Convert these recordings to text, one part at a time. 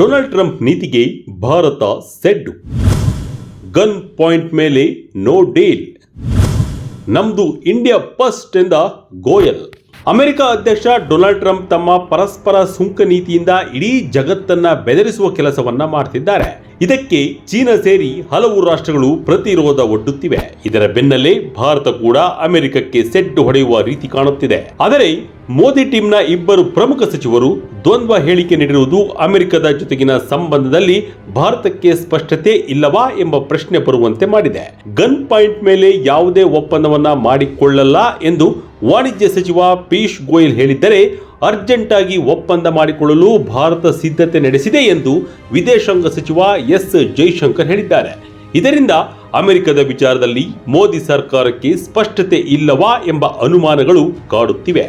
Donald Trump ನೀತಿಗೆ ಭಾರತ ಸೆಡ್ಡು. Gun point ಮೇಲೆ ನೋ ಡೀಲ್. ನಮ್ದು ಇಂಡಿಯಾ ಫಸ್ಟ್ ಎಂದ ಗೋಯಲ್. ಅಮೆರಿಕ ಅಧ್ಯಕ್ಷ ಡೊನಾಲ್ಡ್ ಟ್ರಂಪ್ ತಮ್ಮ ಪರಸ್ಪರ ಸುಂಕ ನೀತಿಯಿಂದ ಇಡೀ ಜಗತ್ತನ್ನ ಬೆದರಿಸುವ ಕೆಲಸವನ್ನ ಮಾಡ್ತಿದ್ದಾರೆ. ಇದಕ್ಕೆ ಚೀನಾ ಸೇರಿ ಹಲವು ರಾಷ್ಟ್ರಗಳು ಪ್ರತಿರೋಧ ಒಡ್ಡುತ್ತಿವೆ. ಇದರ ಬೆನ್ನಲ್ಲೇ ಭಾರತ ಕೂಡ ಅಮೆರಿಕಕ್ಕೆ ಸೆಡ್ಡು ಹೊಡೆಯುವ ರೀತಿ ಕಾಣುತ್ತಿದೆ. ಆದರೆ ಮೋದಿ ಟೀಮ್ನ ಇಬ್ಬರು ಪ್ರಮುಖ ಸಚಿವರು ದ್ವಂದ್ವ ಹೇಳಿಕೆ ನೀಡಿರುವುದು ಅಮೆರಿಕದ ಜೊತೆಗಿನ ಸಂಬಂಧದಲ್ಲಿ ಭಾರತಕ್ಕೆ ಸ್ಪಷ್ಟತೆ ಇಲ್ಲವಾ ಎಂಬ ಪ್ರಶ್ನೆ ಬರುವಂತೆ ಮಾಡಿದೆ. ಗನ್ ಪಾಯಿಂಟ್ ಮೇಲೆ ಯಾವುದೇ ಒಪ್ಪಂದವನ್ನ ಮಾಡಿಕೊಳ್ಳಲ್ಲ ಎಂದು ವಾಣಿಜ್ಯ ಸಚಿವ ಪಿಯೂಷ್ ಗೋಯಲ್ ಹೇಳಿದ್ದರೆ ಅರ್ಜೆಂಟ್ ಆಗಿ ಒಪ್ಪಂದ ಮಾಡಿಕೊಳ್ಳಲು ಭಾರತ ಸಿದ್ಧತೆ ನಡೆಸಿದೆ ಎಂದು ವಿದೇಶಾಂಗ ಸಚಿವ ಎಸ್ ಜೈಶಂಕರ್ ಹೇಳಿದ್ದಾರೆ. ಇದರಿಂದ ಅಮೆರಿಕದ ವಿಚಾರದಲ್ಲಿ ಮೋದಿ ಸರ್ಕಾರಕ್ಕೆ ಸ್ಪಷ್ಟತೆ ಇಲ್ಲವಾ ಎಂಬ ಅನುಮಾನಗಳು ಕಾಡುತ್ತಿವೆ.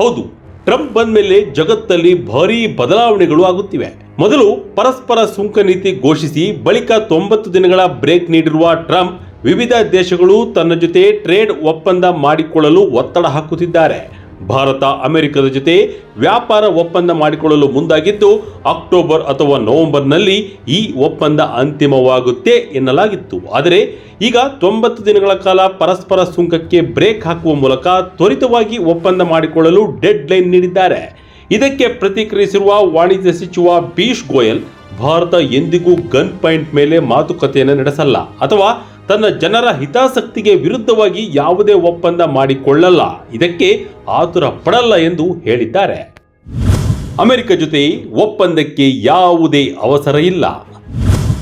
ಹೌದು, ಟ್ರಂಪ್ ಬಂದ ಮೇಲೆ ಜಗತ್ತಲ್ಲಿ ಭಾರೀ ಬದಲಾವಣೆಗಳು ಆಗುತ್ತಿವೆ. ಮೊದಲು ಪರಸ್ಪರ ಸುಂಕ ನೀತಿ ಘೋಷಿಸಿ ಬಳಿಕ ತೊಂಬತ್ತು ದಿನಗಳ ಬ್ರೇಕ್ ನೀಡಿರುವ ಟ್ರಂಪ್ ವಿವಿಧ ದೇಶಗಳು ತನ್ನ ಜೊತೆ ಟ್ರೇಡ್ ಒಪ್ಪಂದ ಮಾಡಿಕೊಳ್ಳಲು ಒತ್ತಡ ಹಾಕುತ್ತಿದ್ದಾರೆ. ಭಾರತ, ಅಮೆರಿಕದ ಜೊತೆ ವ್ಯಾಪಾರ ಒಪ್ಪಂದ ಮಾಡಿಕೊಳ್ಳಲು ಮುಂದಾಗಿದ್ದು, ಅಕ್ಟೋಬರ್ ಅಥವಾ ನವೆಂಬರ್ನಲ್ಲಿ ಈ ಒಪ್ಪಂದ ಅಂತಿಮವಾಗುತ್ತೆ ಎನ್ನಲಾಗಿತ್ತು. ಆದರೆ, ಈಗ ತೊಂಬತ್ತು ದಿನಗಳ ಕಾಲ ಪರಸ್ಪರ ಸುಂಕಕ್ಕೆ ಬ್ರೇಕ್ ಹಾಕುವ ಮೂಲಕ ತ್ವರಿತವಾಗಿ ಒಪ್ಪಂದ ಮಾಡಿಕೊಳ್ಳಲು ಡೆಡ್ ಲೈನ್ ನೀಡಿದ್ದಾರೆ. ಇದಕ್ಕೆ ಪ್ರತಿಕ್ರಿಯಿಸಿರುವ ವಾಣಿಜ್ಯ ಸಚಿವ ಪೀಯೂಷ್ ಗೋಯಲ್, ಭಾರತ ಎಂದಿಗೂ ಗನ್ ಪಾಯಿಂಟ್ ಮೇಲೆ ಮಾತುಕತೆಯನ್ನು ನಡೆಸಲ್ಲ ಅಥವಾ ತನ್ನ ಜನರ ಹಿತಾಸಕ್ತಿಗೆ ವಿರುದ್ಧವಾಗಿ ಯಾವುದೇ ಒಪ್ಪಂದ ಮಾಡಿಕೊಳ್ಳಲ್ಲ. ಇದಕ್ಕೆ ಆತುರ ಪಡಲ್ಲ ಎಂದು ಹೇಳಿದ್ದಾರೆ. ಅಮೆರಿಕ ಜೊತೆ ಒಪ್ಪಂದಕ್ಕೆ ಯಾವುದೇ ಅವಸರ ಇಲ್ಲ.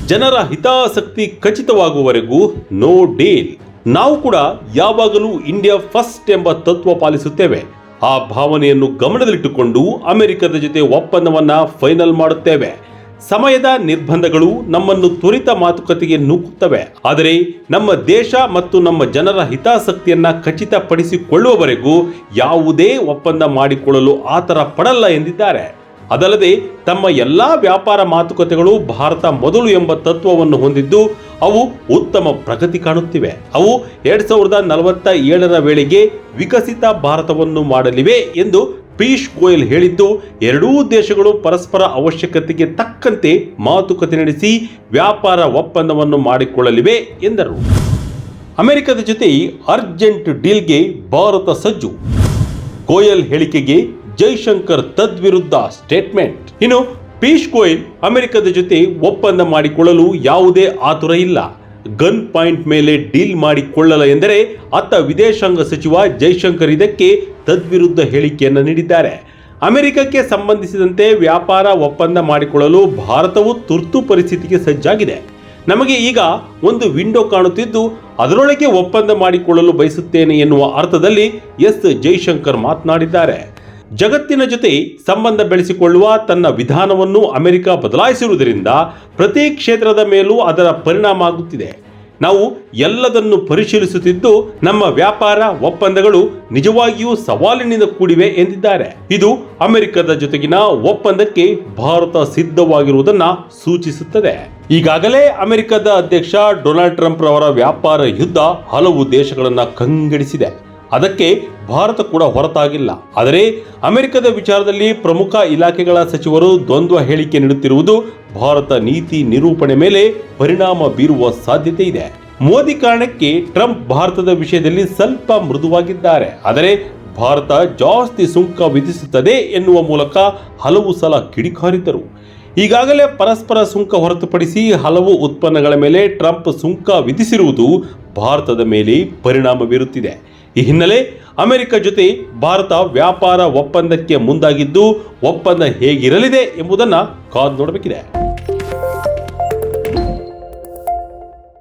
ಜನರ ಹಿತಾಸಕ್ತಿ ಖಚಿತವಾಗುವವರೆಗೂ ನೋ ಡೀಲ್. ನಾವು ಕೂಡ ಯಾವಾಗಲೂ ಇಂಡಿಯಾ ಫಸ್ಟ್ ಎಂಬ ತತ್ವ ಪಾಲಿಸುತ್ತೇವೆ. ಆ ಭಾವನೆಯನ್ನು ಗಮನದಲ್ಲಿಟ್ಟುಕೊಂಡು ಅಮೆರಿಕದ ಜೊತೆ ಒಪ್ಪಂದವನ್ನ ಫೈನಲ್ ಮಾಡುತ್ತೇವೆ. ಸಮಯದ ನಿರ್ಬಂಧಗಳು ನಮ್ಮನ್ನು ತ್ವರಿತ ಮಾತುಕತೆಗೆ ನೂಕುತ್ತವೆ ಆದರೆ ನಮ್ಮ ದೇಶ ಮತ್ತು ನಮ್ಮ ಜನರ ಹಿತಾಸಕ್ತಿಯನ್ನ ಖಚಿತಪಡಿಸಿಕೊಳ್ಳುವವರೆಗೂ ಯಾವುದೇ ಒಪ್ಪಂದ ಮಾಡಿಕೊಳ್ಳಲು ಆತರ ಪಡಲ್ಲ ಎಂದಿದ್ದಾರೆ. ಅದಲ್ಲದೆ ತಮ್ಮ ಎಲ್ಲಾ ವ್ಯಾಪಾರ ಮಾತುಕತೆಗಳು ಭಾರತ ಮೊದಲು ಎಂಬ ತತ್ವವನ್ನು ಹೊಂದಿದ್ದು ಅವು ಉತ್ತಮ ಪ್ರಗತಿ ಕಾಣುತ್ತಿವೆ. ಅವು ಎರಡ್ ಸಾವಿರದ ನಲವತ್ತ ಏಳರ ವೇಳೆಗೆ ವಿಕಸಿತ ಭಾರತವನ್ನು ಮಾಡಲಿವೆ ಎಂದು ಪಿಯೂಷ್ ಗೋಯಲ್ ಹೇಳಿದ್ದು, ಎರಡೂ ದೇಶಗಳು ಪರಸ್ಪರ ಅವಶ್ಯಕತೆಗೆ ತಕ್ಕಂತೆ ಮಾತುಕತೆ ನಡೆಸಿ ವ್ಯಾಪಾರ ಒಪ್ಪಂದವನ್ನು ಮಾಡಿಕೊಳ್ಳಲಿವೆ ಎಂದರು. ಅಮೆರಿಕದ ಜೊತೆ ಅರ್ಜೆಂಟ್ ಡೀಲ್ಗೆ ಭಾರತ ಸಜ್ಜು. ಗೋಯಲ್ ಹೇಳಿಕೆಗೆ ಜೈಶಂಕರ್ ತದ್ವಿರುದ್ಧ ಸ್ಟೇಟ್ಮೆಂಟ್. ಇನ್ನು, ಪಿಯೂಷ್ ಗೋಯಲ್ ಅಮೆರಿಕದ ಜೊತೆ ಒಪ್ಪಂದ ಮಾಡಿಕೊಳ್ಳಲು ಯಾವುದೇ ಆತುರ ಇಲ್ಲ. ಗನ್ ಪಾಯಿಂಟ್ ಮೇಲೆ ಡೀಲ್ ಮಾಡಿಕೊಳ್ಳಲ ಎಂದರೆ ಅತ್ತ ವಿದೇಶಾಂಗ ಸಚಿವ ಜೈಶಂಕರ್ ಇದಕ್ಕೆ ತದ್ವಿರುದ್ಧ ಹೇಳಿಕೆಯನ್ನು ನೀಡಿದ್ದಾರೆ. ಅಮೆರಿಕಕ್ಕೆ ಸಂಬಂಧಿಸಿದಂತೆ ವ್ಯಾಪಾರ ಒಪ್ಪಂದ ಮಾಡಿಕೊಳ್ಳಲು ಭಾರತವು ತುರ್ತು ಪರಿಸ್ಥಿತಿಗೆ ಸಜ್ಜಾಗಿದೆ. ನಮಗೆ ಈಗ ಒಂದು ವಿಂಡೋ ಕಾಣುತ್ತಿದ್ದು, ಅದರೊಳಗೆ ಒಪ್ಪಂದ ಮಾಡಿಕೊಳ್ಳಲು ಬಯಸುತ್ತೇನೆ ಎನ್ನುವ ಅರ್ಥದಲ್ಲಿ ಎಸ್. ಜೈಶಂಕರ್ ಮಾತನಾಡಿದ್ದಾರೆ. ಜಗತ್ತಿನ ಜೊತೆ ಸಂಬಂಧ ಬೆಳೆಸಿಕೊಳ್ಳುವ ತನ್ನ ವಿಧಾನವನ್ನು ಅಮೆರಿಕ ಬದಲಾಯಿಸಿರುವುದರಿಂದ ಪ್ರತಿ ಕ್ಷೇತ್ರದ ಮೇಲೂ ಅದರ ಪರಿಣಾಮ ಆಗುತ್ತಿದೆ. ನಾವು ಎಲ್ಲದನ್ನು ಪರಿಶೀಲಿಸುತ್ತಿದ್ದು ನಮ್ಮ ವ್ಯಾಪಾರ ಒಪ್ಪಂದಗಳು ನಿಜವಾಗಿಯೂ ಸವಾಲಿನಿಂದ ಕೂಡಿವೆ ಎಂದಿದ್ದಾರೆ. ಇದು ಅಮೆರಿಕದ ಜೊತೆಗಿನ ಒಪ್ಪಂದಕ್ಕೆ ಭಾರತ ಸಿದ್ಧವಾಗಿರುವುದನ್ನ ಸೂಚಿಸುತ್ತದೆ. ಈಗಾಗಲೇ ಅಮೆರಿಕದ ಅಧ್ಯಕ್ಷ ಡೊನಾಲ್ಡ್ ಟ್ರಂಪ್ ರವರ ವ್ಯಾಪಾರ ಯುದ್ಧ ಹಲವು ದೇಶಗಳನ್ನು ಕಂಗೆಡಿಸಿದೆ. ಅದಕ್ಕೆ ಭಾರತ ಕೂಡ ಹೊರತಾಗಿಲ್ಲ. ಆದರೆ ಅಮೆರಿಕದ ವಿಚಾರದಲ್ಲಿ ಪ್ರಮುಖ ಇಲಾಖೆಗಳ ಸಚಿವರು ದ್ವಂದ್ವ ಹೇಳಿಕೆ ನೀಡುತ್ತಿರುವುದು ಭಾರತ ನೀತಿ ನಿರೂಪಣೆ ಮೇಲೆ ಪರಿಣಾಮ ಬೀರುವ ಸಾಧ್ಯತೆ ಇದೆ. ಮೋದಿ ಕಾರಣಕ್ಕೆ ಟ್ರಂಪ್ ಭಾರತದ ವಿಷಯದಲ್ಲಿ ಸ್ವಲ್ಪ ಮೃದುವಾಗಿದ್ದಾರೆ. ಆದರೆ ಭಾರತ ಜಾಸ್ತಿ ಸುಂಕ ವಿಧಿಸುತ್ತದೆ ಎನ್ನುವ ಮೂಲಕ ಹಲವು ಸಲ ಕಿಡಿಕಾರಿದ್ದರು. ಈಗಾಗಲೇ ಪರಸ್ಪರ ಸುಂಕ ಹೊರತುಪಡಿಸಿ ಹಲವು ಉತ್ಪನ್ನಗಳ ಮೇಲೆ ಟ್ರಂಪ್ ಸುಂಕ ವಿಧಿಸಿರುವುದು ಭಾರತದ ಮೇಲೆ ಪರಿಣಾಮ ಬೀರುತ್ತಿದೆ. ಈ ಹಿನ್ನೆಲೆ ಅಮೆರಿಕ ಜೊತೆ ಭಾರತ ವ್ಯಾಪಾರ ಒಪ್ಪಂದಕ್ಕೆ ಮುಂದಾಗಿದ್ದು ಒಪ್ಪಂದ ಹೇಗಿರಲಿದೆ ಎಂಬುದನ್ನು ಕಾದು ನೋಡಬೇಕಿದೆ.